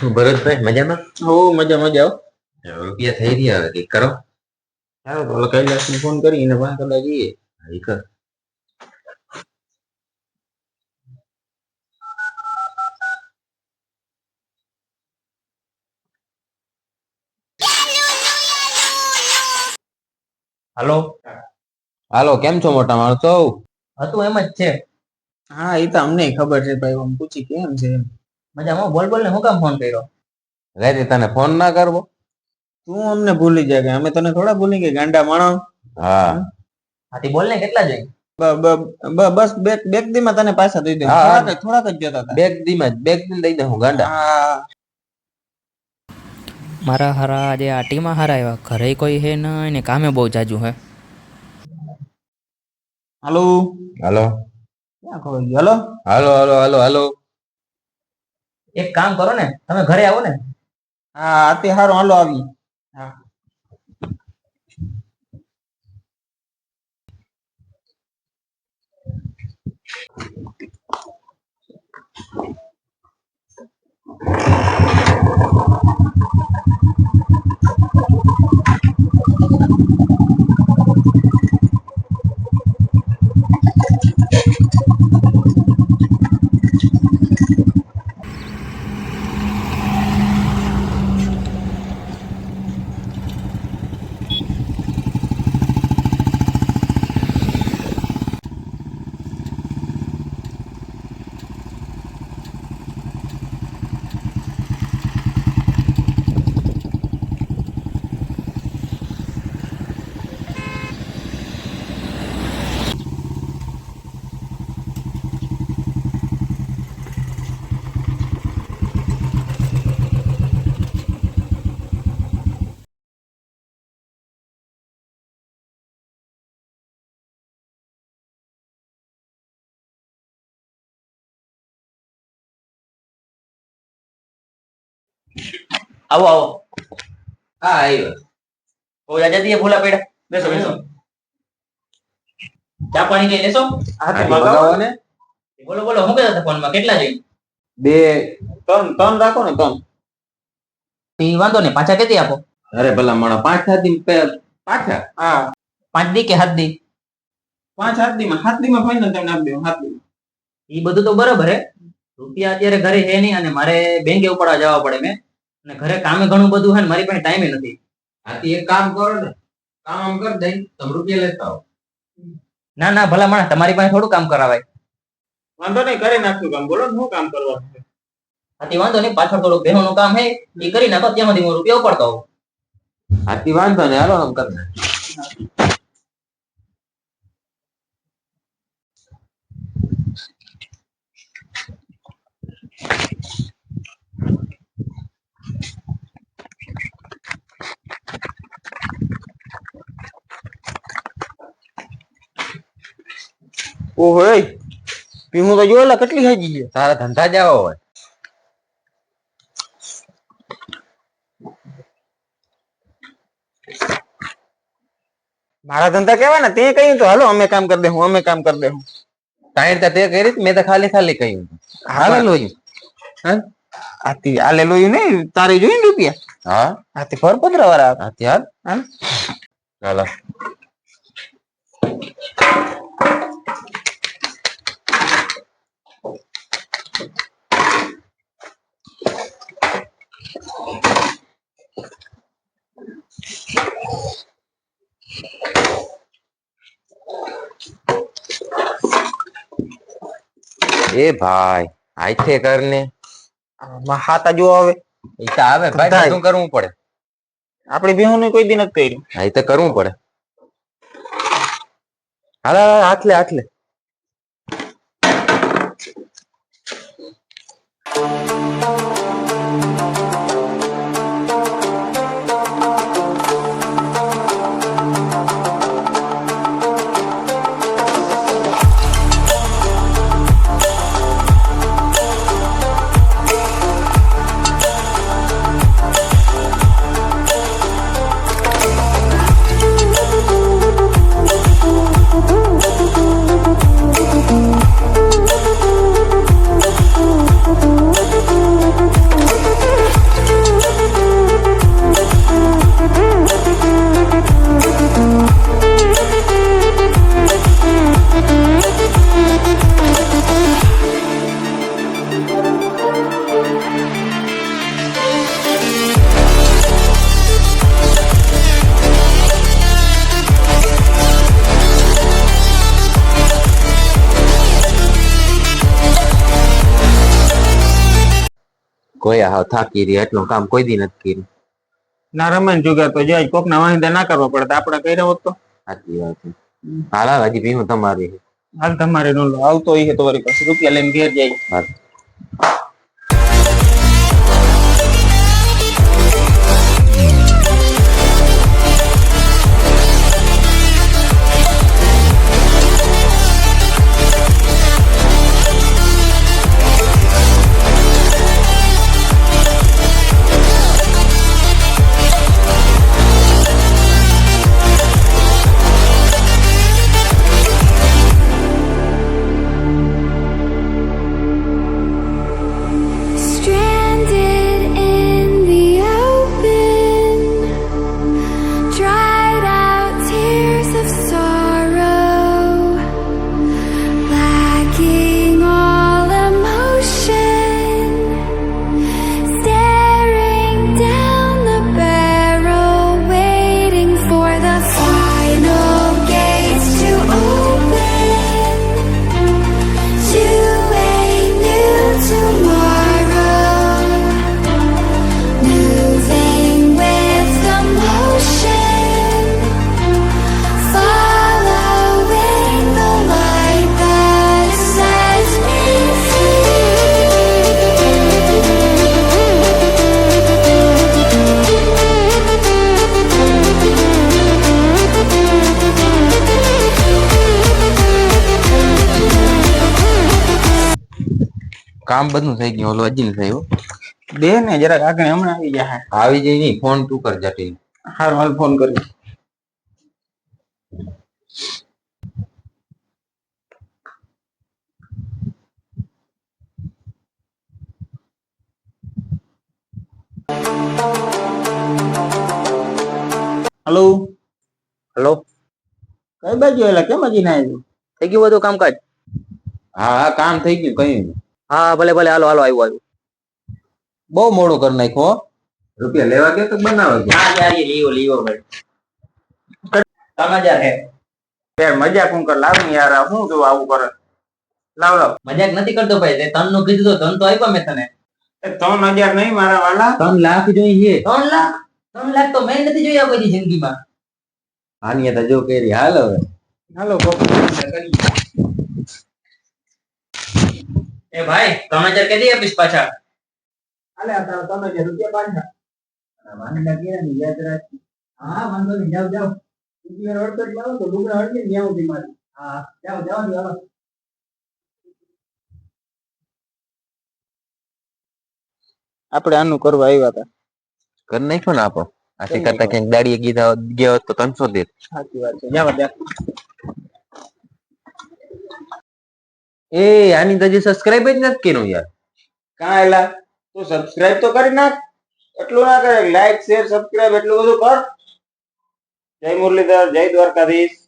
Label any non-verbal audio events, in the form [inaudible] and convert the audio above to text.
[laughs] ભરતભાઈ મજામાં? હો મજા મજા આવો રૂપિયા થઈ રહ્યા હવે કંઈક કરો. ચાલો તો કૈલાસ ને ફોન કરીને પાંચ કલાક જઈએ. હા, કર. હાલો? હાલો કેમ છો મોટા માણસો? હતું એમ જ છે. હા એ તો અમને ખબર છે ભાઈ આમ પૂછી કેમ છે એમ. મજામાં? બોલ બોલ ને હું કામ ફોન કર્યો? રાતે તને ફોન ના કરવો? તું અમને ભૂલી જાય કે અમે તને થોડા ભૂલી ગયા ગાંડા માણસ. હા. હાથી બોલ ને કેટલા જોઈ બ- બ- બ- બસ બે બે દીમાં તને પાછા દઈ દે. થોડાક જ- થોડાક જ જતા હતા. બેગ દીમાં જ બેગ દીને દઈ દઉં હું ગાંડા. મારા હારા આજે આ ટીમાં હારા આવ્યા. ઘરે કોઈ હે નહીં ને કામે બહુ જાજુ હે. હાલો. હાલો. હાલો. હાલો હાલો હાલો હાલો. એક કામ કરો ને તમે ઘરે આવો ને. હા આતે હારો હાલો આવી હા. આવો આવો. હા આવ્યો ઓ જાજાજી ભૂલા પડ્યા. બેસો બેસો. ચા પાણી લઈ લેશો? હા તો મગાવો ને. બોલો બોલો હું કહેતા ફોનમાં કેટલા જોઈ બે ત્રણ ત્રણ રાખો ને ત્રણ. ઈ વાંધો નહીં પાછા કેતી આપો. અરે ભલા માણા પાંચ સાત દિન પાછા. હા. પાંચ દી કે સાત દી? પાંચ સાત દી માં સાત દી દીમાં ફાઈનલ તમને આપી દઉં સાત દી ઈ બધું તો બરાબર હે. રૂપિયા અત્યારે ઘરે હે નહીં અને મારે બેંકે ઉપાડવા જવા પડે મેં. અને ઘરે કામે ઘણું બધું હે ને મારી પાસે ટાઈમે નથી. આથી એક કામ કરો ને કામ આમ કર દઈ તમે રૂપિયા લેતા આવો. ના ના ભલા માણસ તમારી પાસે થોડું કામ કરાવાય. વાંધો નહીં કરી નાખ્યું કામ. બોલો ને શું કામ કરવાનું છે? આથી વાંધો નહીં પાછળ થોડું બેહોનું કામ હે એ કરી નાખો ત્યાં સુધી હું રૂપિયા ઉપાડતો હોઉં આથી વાંધો નહીં હાલો આમ કરી ઓહો એ પીવું તો જોયેલા કેટલી થઈ ગઈ તારા ધંધા જ આવા હોય. મારા ધંધા કેવા ને તે કહ્યું તો હાલો અમે કામ કરી દેવું અમે કામ કરી દેવું તાણી તે કરી મેં તો ખાલી ખાલી કહ્યું. હાલે લોયું આથી આલે લોયું નહીં તારે જોઈને રૂપિયા? હા. આથી ફરપત્ર વાળા. હાથી હાલ. હાલ. ચાલો એ ભાઈ આઈથે કરને. માં હાથા જો આવે એ તો આવે ભાઈ શું કરવું પડે. આપડી બેહું કોઈ દિન જ કર્યું. હા એ તો કરવું પડે. હાલ, હાથ લે હાથ લે કોઈ હાવ થાકી રહી એટલું કામ કોઈ દી નથી કર્યું. ના રમણ જુગાર તો જાય કોક ના વાંધા ના કરવા પડે આપણે કર્યા હોત તો. સાચી વાત છે. હાલ હાલ હજી ભીનું તમારી હાલ તમારે નો આવતો હોય તો વળી પછી રૂપિયા લઈને ઘેર જાય. કામ બધું થઈ ગયું ઓલું હજી થયું. બે ને જરાક આગળ હમણાં આવી જાય આવી જાય નહીં ફોન તું કર જટીલ. હારું હાલ ફોન કરી હલો? હલો? કઈ બાજુ એલા કેમ હજી ના આવ્યું થઈ ગયું બધું કામકાજ? હા હા કામ થઈ ગયું કયું હા ભલે ભલે હાલો હાલો આવ્યું આવ્યું. બહુ મોડું કરી નાખ્યું હો. રૂપિયા લેવા ગયો તો બનાવે હા યાર એ લીવો લીવો ભાઈ. ત્રણ હજાર હે? યાર મજાક હું કર લાવ ને યાર હું જો આવું કરે. લાવ લાવ. મજાક નથી કરતો ભાઈ તે તનનું કીધું તો તન તો આપ્યા મેં તને. એ ત્રણ હજાર નહીં મારા વાલા. ત્રણ લાખ જોઈએ ત્રણ લાખ? ત્રણ લાખ તો મેં નથી જોયા કોઈ જિંદગીમાં. આની તો જો કેરી હાલ હવે. હાલો કોક. એ ભાઈ ત્રણ હજાર કેદી આપીશ પાછા? હાલે આ તારા ત્રણ હજાર રૂપિયા પાછા હા વાંધો નહીં જાઓ જાઓ. રૂપિયા અડસઠ લાવો તો ડુંગરા અડકે ત્યાં સુધી મારી. હા જાઓ જાઓ જાઓ. આપણે આનું કરવા આવ્યા હતા. કરી નાખ્યો ને આપો. આથી કરતા ક્યાંક દાડીએ ગીધા ગયો હોત તો ત્રણસો દે. સાચી વાત છે જવા દે એ, આની તો હજી સબસ્ક્રાઇબ જ નથી કર્યું યાર. કાં એલા, તું સબસ્ક્રાઇબ તો કરી નાખ. એટલું ના કરે લાઈક શેર સબસ્ક્રાઇબ એટલું બધું કર. જય મુરલીધર, જય દ્વારકાધીશ.